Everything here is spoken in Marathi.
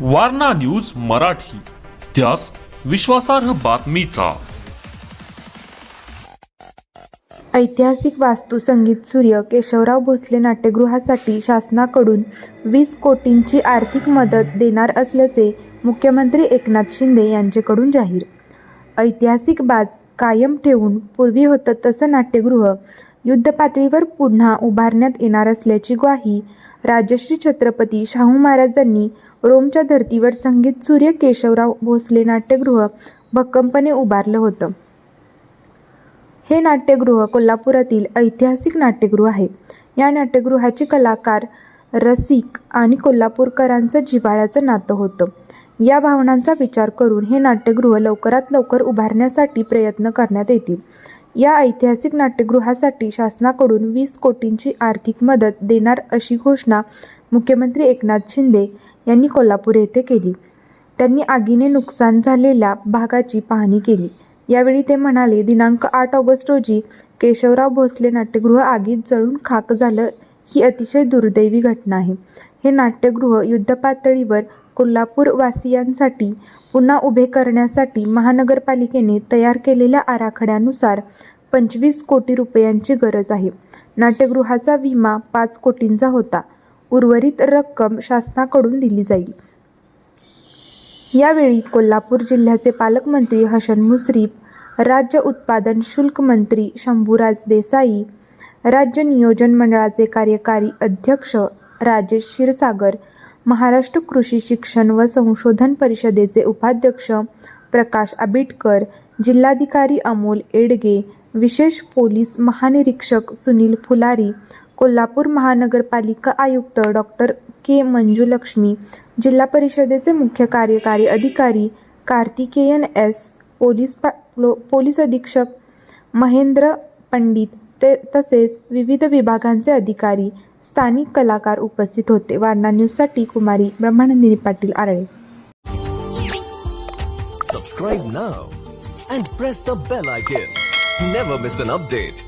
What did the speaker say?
वारणा न्यूज मराठी. त्यास विश्वासार्ह बातमीचा. ऐतिहासिक वास्तू संगीत सूर्य केशवराव भोसले नाट्यगृहासाठी शासनाकडून वीस कोटींची आर्थिक मदत देणार असल्याचे मुख्यमंत्री एकनाथ शिंदे यांच्याकडून जाहीर. ऐतिहासिक बाज कायम ठेवून पूर्वी होतं तसं नाट्यगृह युद्धपातळीवर पुन्हा उभारण्यात येणार असल्याची ग्वाही राजश्री छत्रपती शाहू महाराजांनी रोमच्या धर्तीवर संगीत सूर्य केशवराव भोसले नाट्यगृह भक्कमपणे उभारलं होतं. हे नाट्यगृह कोल्हापुरातील ऐतिहासिक नाट्यगृह आहे. या नाट्यगृहाचे कलाकार रसिक आणि कोल्हापूरकरांचं जिव्हाळ्याचं नातं होतं. या भावनांचा विचार करून हे नाट्यगृह लवकरात लवकर उभारण्यासाठी प्रयत्न करण्यात येतील. या ऐतिहासिक नाट्यगृहासाठी शासनाकडून वीस कोटींची आर्थिक मदत देणार अशी घोषणा मुख्यमंत्री एकनाथ शिंदे यांनी कोल्हापूर येथे केली. त्यांनी आगीने नुकसान झालेल्या भागाची पाहणी केली. यावेळी ते म्हणाले दिनांक आठ ऑगस्ट रोजी केशवराव भोसले नाट्यगृह आगीत जळून खाक झालं. ही अतिशय दुर्दैवी घटना आहे. हे नाट्यगृह युद्धपातळीवर कोल्हापूर वासियांसाठी पुन्हा उभे करण्यासाठी महानगरपालिकेने तयार केलेल्या आराखड्यानुसार पंचवीस कोटी रुपयांची गरज आहे. नाट्यगृहाचा विमा पाच कोटींचा होता. उर्वरित रक्कम शासनाकडून दिली जाईल. यावेळी कोल्हापूर जिल्ह्याचे पालकमंत्री हसन मुश्रीफ राज्य उत्पादन शुल्क मंत्री शंभूराज देसाई राज्य नियोजन मंडळाचे कार्यकारी अध्यक्ष राजेश क्षीरसागर महाराष्ट्र कृषी शिक्षण व संशोधन परिषदेचे उपाध्यक्ष प्रकाश आबिटकर जिल्हाधिकारी अमोल एडगे विशेष पोलीस महानिरीक्षक सुनील फुलारी कोल्हापूर महानगरपालिका आयुक्त डॉक्टर के. मंजुलक्ष्मी जिल्हा परिषदेचे मुख्य कार्यकारी अधिकारी कार्तिकेयन एस पोलीस पा पोलीस अधीक्षक महेंद्र पंडित ते तसेच विविध विभागांचे अधिकारी स्थानिक कलाकार उपस्थित होते. वारणा न्यूजसाठी कुमारी Brahmanandini Patil Arale. Subscribe now and press the bell icon never miss an update